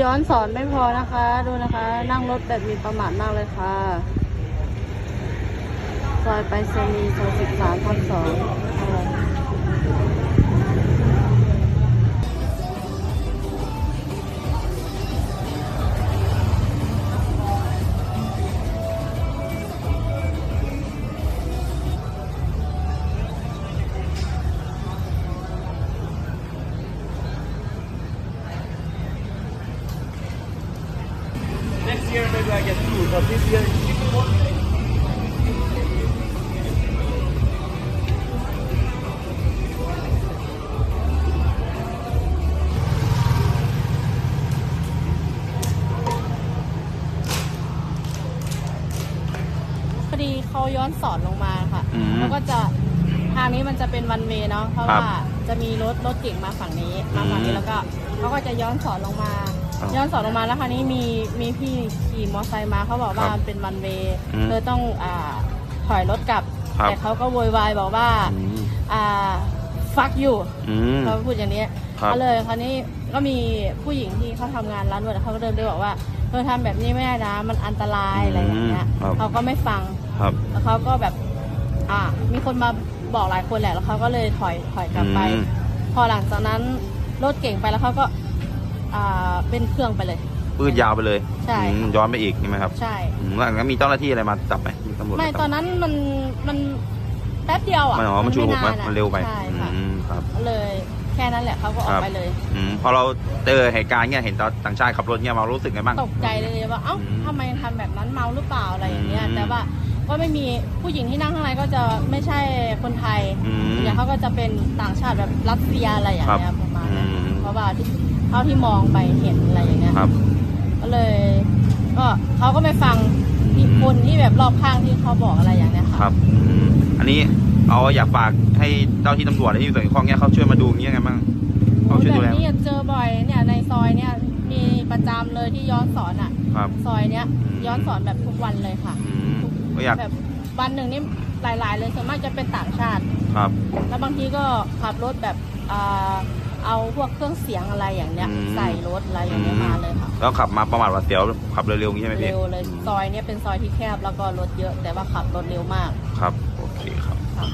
ย้อนสอนไม่พอนะคะ ดูนะคะ นั่งรถแบบมีประมาทมากเลยค่ะ ซอยไปเซนีซอยสิบสามทับสอง พอดีเขาย้อนสอนลงมาค่ะอืม แล้วก็จะทางนี้มันจะเป็นวันเวเนาะเพราะครับว่าจะมีรถรถเก่งมาฝั่งนี้มาฝั่งอืนี้มแล้วก็เขาก็จะย้อนสอนลงมาครับ ย้อนสอนลงมาแล้วคราวนี้มีมีพี่ขี่มอเตอร์ไซค์มาเขาบอกว่าครับมันเป็นวันเวอืมเธอต้องอ่าถอยรถกลับ ครับ แต่เขาก็โวยวายบอกว่าอืมอ่าฟักอยู่อืม เขาพูดอย่างนี้ครับ ก็เลยคราวนี้ก็มีผู้หญิงที่เขาทำงานร้านนวดเขาก็เดินไปบอกว่าเธอทำแบบนี้ไม่ได้นะมันอันตรายอะไรอย่างเงี้ยอืมครับ เขาก็ไม่ฟัง ครับ แล้วเขาก็แบบ อ่า มีคนมาบอกหลายคนแหละ แล้วเขาก็เลยถอย ถอยกลับไป อืมพอหลังจากนั้นรถเก่งไปแล้วเขาก็ อ่าเป็นเครื่องไปเลย ปืนยาวไปเลยใช่ อืมย้อนไปอีกใช่ไหมครับใช่ อืมแล้วหลังจากนั้นมีเจ้าหน้าที่อะไรมาจับไหมมีตำรวจไม่าจับตอนนั้นมันมันแป๊บเดียวอะมันอ๋อมันชุลมุนไาไหมอะมันเร็วไปใช่ค่ะอืมครับก็เลยแค่นั้นแหละเขาก็ออครักบ ไปเลย อืมพอเราเจอเหตุการณ์เนี่ยเห็นตอนต่างชาติขับรถเนี่ยมารู้สึกไงบ้าง ตกใจเลยว่าเอ้าอืมทำไมทำแบบนั้นเมาหรือเปล่าอะไรอย่างเงี้ยอืมแต่ว่าก็ไม่มีผู้หญิงที่นั่งข้างในก็จะไม่ใช่คนไทยอืมอย่างเขาก็จะเป็นต่างชาติแบบรัสเซียอะไรอย่างเงี้ยประมาณนั้นอืม เพราะว่าที่ เท่าที่มองไปเห็นอะไรอย่างเงี้ยครับ ก็เลย ก็เขาก็ไม่ฟังที่คนที่แบบรอบข้างที่เขาบอกอะไรอย่างเนี้ยคค่ะรับอืมอันนี้เอาอยากฝากให้เจ้าที่ตำรวจที่อยู่ส่วนเกี่ยวข้องเนี่ยเขาช่วยมาดูอย่างเงี้ยไงบ้างเขาช่วยแบดูบแลนี้เจอบ่อยเนี่ยในซอยเนี่ยมีประจำเลยที่ย้อนสอนอะ ครับ ซอยเนี้ยอืมย้อนสอนแบบทุกวันเลยค่ะอืมก็อยากแบบวันหนึ่งนี่หลาย ๆ เลยส่วนมากจะเป็นต่างชาติ ครับ แล้วบางทีก็ขับรถแบบอ่า เอาพวกเครื่องเสียงอะไรอย่างเนี้ย อืม ใส่รถอะไรอย่างเงี้ยอืมมาเลยค่ะ แล้วขับมาประมาทหวาดเสียวขับเร็วๆอย่างงี้ใช่ไหมพี่เร็วเลยซอยเนี้ยเป็นซอยที่แคบแล้วก็รถเยอะ แต่ว่าขับรถเร็วมากครับ โอเคครับ ค่ะ